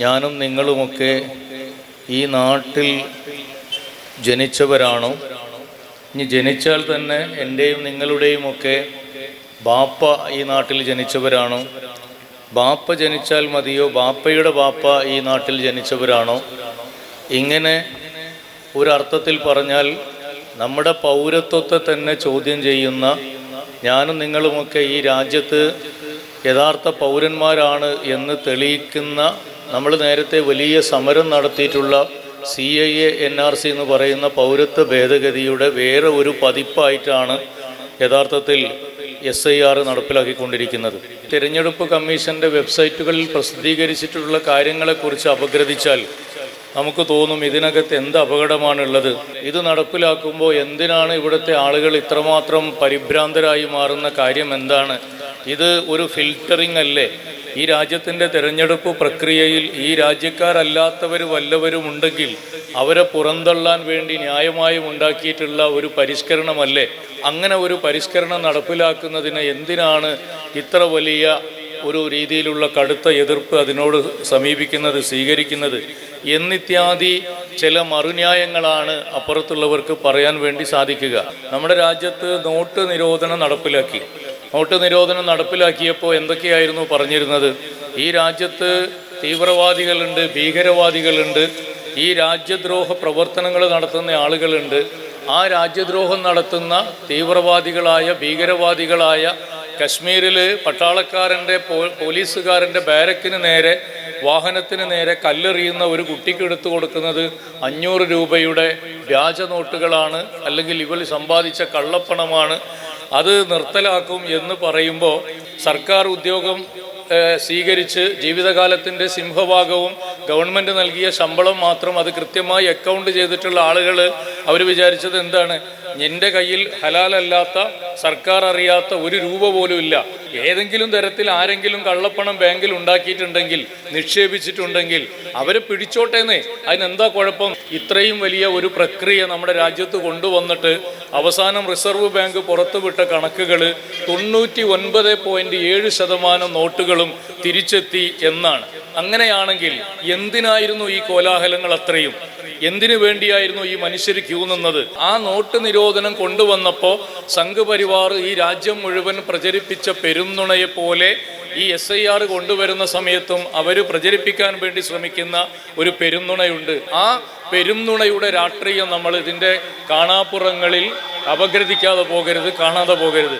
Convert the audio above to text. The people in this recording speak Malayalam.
ഞാനും നിങ്ങളുമൊക്കെ ഈ നാട്ടിൽ ജനിച്ചവരാണോ? ഇനി ജനിച്ചാൽ തന്നെ എന്റെയും നിങ്ങളുടെയും ഒക്കെ ബാപ്പ ഈ നാട്ടിൽ ജനിച്ചവരാണോ? ബാപ്പ ജനിച്ചാൽ മതിയോ? ബാപ്പയുടെ ബാപ്പ ഈ നാട്ടിൽ ജനിച്ചവരാണോ? ഇങ്ങനെ ഒരർത്ഥത്തിൽ പറഞ്ഞാൽ നമ്മുടെ പൗരത്വത്തെ തന്നെ ചോദ്യം ചെയ്യുന്ന ഞാനും നിങ്ങളുമൊക്കെ ഈ രാജ്യത്ത് യഥാർത്ഥ പൗരന്മാരാണ് എന്ന് തെളിയിക്കുന്ന നമ്മൾ നേരത്തെ വലിയ സമരം നടത്തിയിട്ടുള്ള C I A N R C എന്ന് പറയുന്ന പൗരത്വ ഭേദഗതിയുടെ വേറെ ഒരു പതിപ്പായിട്ടാണ് യഥാർത്ഥത്തിൽ എസ് ഐ ആർ നടപ്പിലാക്കിക്കൊണ്ടിരിക്കുന്നത്. തിരഞ്ഞെടുപ്പ് കമ്മീഷന്റെ വെബ്സൈറ്റുകളിൽ പ്രസിദ്ധീകരിച്ചിട്ടുള്ള കാര്യങ്ങളെക്കുറിച്ച് അപഗ്രഥിച്ചാൽ നമുക്ക് തോന്നും ഇതിനകത്ത് എന്ത് അപകടമാണുള്ളത്. ഇത് നടപ്പിലാക്കുമ്പോൾ എന്തിനാണ് ഇവിടുത്തെ ആളുകൾ ഇത്രമാത്രം പരിഭ്രാന്തരായി മാറുന്ന കാര്യം എന്താണ്? ഇത് ഒരു ഫിൽറ്ററിംഗ് അല്ലേ? ഈ രാജ്യത്തിന്റെ തിരഞ്ഞെടുപ്പ് പ്രക്രിയയിൽ ഈ രാജ്യക്കാരല്ലാത്തവർ വല്ലവരും ഉണ്ടെങ്കിൽ അവരെ പുറന്തള്ളാൻ വേണ്ടി ന്യായമായും ഉണ്ടാക്കിയിട്ടുള്ള ഒരു പരിഷ്കരണമല്ലേ? അങ്ങനെ ഒരു പരിഷ്കരണം നടപ്പിലാക്കുന്നതിന് എന്തിനാണ് ഇത്ര വലിയ ഒരു രീതിയിലുള്ള കടുത്ത എതിർപ്പ് അതിനോട് സമീപിക്കുന്നത് സ്വീകരിക്കുന്നത്? എന്നിത്യാദി ചില മറുന്യായങ്ങളാണ് അപ്പുറത്തുള്ളവർക്ക് പറയാൻ വേണ്ടി സാധിക്കുക. നമ്മുടെ രാജ്യത്ത് നോട്ട് നിരോധനം നടപ്പിലാക്കി. നോട്ട് നിരോധനം നടപ്പിലാക്കിയപ്പോൾ എന്തൊക്കെയായിരുന്നു പറഞ്ഞിരുന്നത്? ഈ രാജ്യത്ത് തീവ്രവാദികളുണ്ട് ഭീകരവാദികളുണ്ട് ഈ രാജ്യദ്രോഹ പ്രവർത്തനങ്ങൾ നടത്തുന്ന ആളുകളുണ്ട്. ആ രാജ്യദ്രോഹം നടത്തുന്ന തീവ്രവാദികളായ ഭീകരവാദികളായ കശ്മീരിൽ പട്ടാളക്കാരന്റെ പോലീസുകാരന്റെ ബാരക്കിന് നേരെ വാഹനത്തിന് നേരെ കല്ലെറിയുന്ന ഒരു കുട്ടിക്ക് എടുത്തു കൊടുക്കുന്നത് അഞ്ഞൂറ് രൂപയുടെ വ്യാജ നോട്ടുകളാണ് അല്ലെങ്കിൽ ഇവർ സമ്പാദിച്ച കള്ളപ്പണമാണ്. അത് നിർത്തലാക്കും എന്ന് പറയുമ്പോൾ സർക്കാർ ഉദ്യോഗം സ്വീകരിച്ച് ജീവിതകാലത്തിന്റെ സിംഹഭാഗവും ഗവൺമെന്റ് നൽകിയ ശമ്പളം മാത്രം അത് കൃത്യമായി അക്കൗണ്ട് ചെയ്തിട്ടുള്ള ആളുകൾ അവർ വിചാരിച്ചത് എന്താണ്? എന്റെ കയ്യിൽ ഹലാലല്ലാത്ത സർക്കാർ അറിയാത്ത ഒരു രൂപ പോലും ഇല്ല. ഏതെങ്കിലും തരത്തിൽ ആരെങ്കിലും കള്ളപ്പണം ബാങ്കിൽ ഉണ്ടാക്കിയിട്ടുണ്ടെങ്കിൽ നിക്ഷേപിച്ചിട്ടുണ്ടെങ്കിൽ അവരെ പിടിച്ചോട്ടേന്നേ അതിനെന്താ കുഴപ്പം? ഇത്രയും വലിയ ഒരു പ്രക്രിയ നമ്മുടെ രാജ്യത്ത് കൊണ്ടുവന്നിട്ട് അവസാനം റിസർവ് ബാങ്ക് പുറത്തുവിട്ട കണക്കുകൾ തൊണ്ണൂറ്റി ഒൻപത് പോയിന്റ് ഏഴ് ശതമാനം നോട്ടുകളും തിരിച്ചെത്തി എന്നാണ്. അങ്ങനെയാണെങ്കിൽ എന്തിനായിരുന്നു ഈ കോലാഹലങ്ങൾ അത്രയും? എന്തിനു വേണ്ടിയായിരുന്നു ഈ മനുഷ്യർ ക്യൂ നിന്നത്? ആ നോട്ട് നിരോധനം കൊണ്ടുവന്നപ്പോൾ സംഘപരിവാർ ഈ രാജ്യം മുഴുവൻ പ്രചരിപ്പിച്ച പെരുന്നുണയെ പോലെ ഈ എസ് ഐ ആർ കൊണ്ടുവരുന്ന സമയത്തും അവർ പ്രചരിപ്പിക്കാൻ വേണ്ടി ശ്രമിക്കുന്ന ഒരു പെരുന്നുണയുണ്ട്. ആ പെരുന്നുണയുടെ രാഷ്ട്രീയം നമ്മൾ ഇതിന്റെ കാണാപ്പുറങ്ങളിൽ അപഗ്രഥിക്കാതെ പോകരുത് കാണാതെ പോകരുത്.